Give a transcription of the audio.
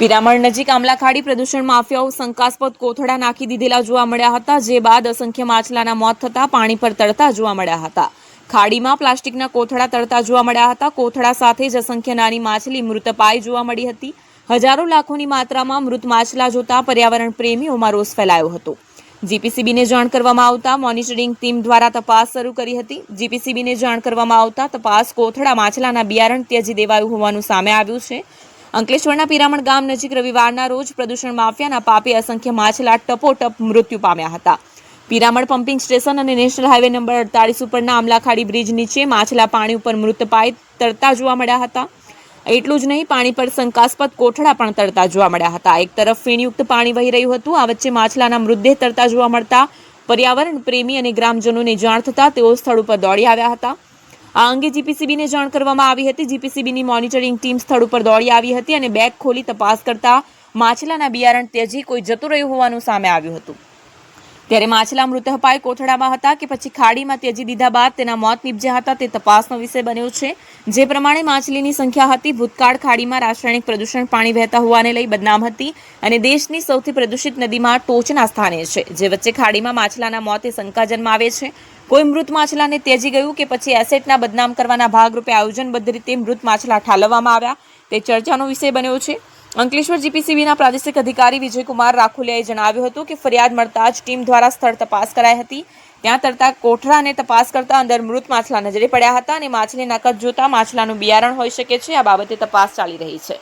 પિરામણ નજીક આમલાખાડી પ્રદૂષણ માફિયાઓ શંકાસ્પદ કોથળા નાખી દીધેલા જોવા મળ્યા હતા, જે બાદ અસંખ્ય માછલાના મોત થતા પાણી પર તરતા જોવા મળ્યા હતા. ખાડીમાં પ્લાસ્ટિકના કોથળા તરતા જોવા મળ્યા હતા. કોથળા સાથે જ અસંખ્ય નાની માછલી મૃતપાય જોવા મળી હતી. હજારો લાખોની માત્રામાં મૃત માછલા જોતા પર્યાવરણ પ્રેમીઓમાં રોષ ફેલાયો હતો. જીપીસીબીને જાણ કરવામાં આવતા મોનિટરિંગ ટીમ દ્વારા તપાસ શરૂ કરી હતી. જીપીસીબીને જાણ કરવામાં આવતા તપાસ કોથળા માછલાના બિયારણ ત્યજી દેવાયું હોવાનું સામે આવ્યું છે. અંકલેશ્વરના પિરામણ ગામ નજીક રવિવારના રોજ પ્રદૂષણ માફિયાના પાપે અસંખ્ય માછલા ટપોટપ મૃત્યુ પામ્યા હતા. પિરામણ પમ્પિંગ સ્ટેશન અને નેશનલ હાઈવે નંબર અડતાલીસ ઉપરના આમલાખાડી બ્રિજ નીચે માછલા પાણી ઉપર મૃતપાય તરતા જોવા મળ્યા હતા. એટલું જ નહીં, પાણી પર શંકાસ્પદ કોઠડા પણ તરતા જોવા મળ્યા હતા. એક તરફ ફીણયુક્ત પાણી વહી રહ્યું હતું, આ વચ્ચે માછલાના મૃતદેહ તરતા જોવા મળતા પર્યાવરણ પ્રેમી અને ગ્રામજનોને જાણ થતાં તેઓ સ્થળ ઉપર દોડી આવ્યા હતા. આ અંગે જીપીસીબીને જાણ કરવામાં આવી હતી. જીપીસીબીની મોનિટરિંગ ટીમ સ્થળ ઉપર દોડી આવી હતી અને બેગ ખોલી તપાસ કરતા માછલાના બિયારણ ત્યજી કોઈ જતું રહ્યું હોવાનું સામે આવ્યું હતું. ત્યારે માછલા મૃતપાય કોથળામાં હતા કે પછી ખાડીમાં ત્યજી દીધા બાદ તેના મોત નીપજ્યા હતા તે તપાસનો વિષય બન્યો છે. જે પ્રમાણે માછલીની સંખ્યા હતી, ભૂતકાળ ખાડીમાં રાસાયણિક પ્રદૂષણ પાણી વહેતા હોવાને લઈ બદનામ હતી અને દેશની સૌથી પ્રદૂષિત નદીમાં ટોચના સ્થાને છે, જે વચ્ચે ખાડીમાં માછલાના મોતે શંકા જન્માવે છે. કોઈ મૃત માછલાને તેજી ગયું કે પછી એસેટના બદનામ કરવાના ભાગરૂપે આયોજનબદ્ધ રીતે મૃત માછલા ઠાલવવામાં આવ્યા? તે ચર્ચાનો વિષય બન્યો છે. અંકલેશ્વર જીપીસીબીના પ્રાદેશિક અધિકારી વિજયકુમાર રાખોલિયાએ જણાવ્યું હતું કે ફરિયાદ મળતા જ ટીમ દ્વારા સ્થળ તપાસ કરાઈ હતી. ત્યાં તરતા કોઠરાને તપાસ કરતા અંદર મૃત માછલા નજરે પડ્યા હતા અને માછલીના કદ જોતા માછલાનું બિયારણ હોઈ શકે છે. આ બાબતે તપાસ ચાલી રહી છે.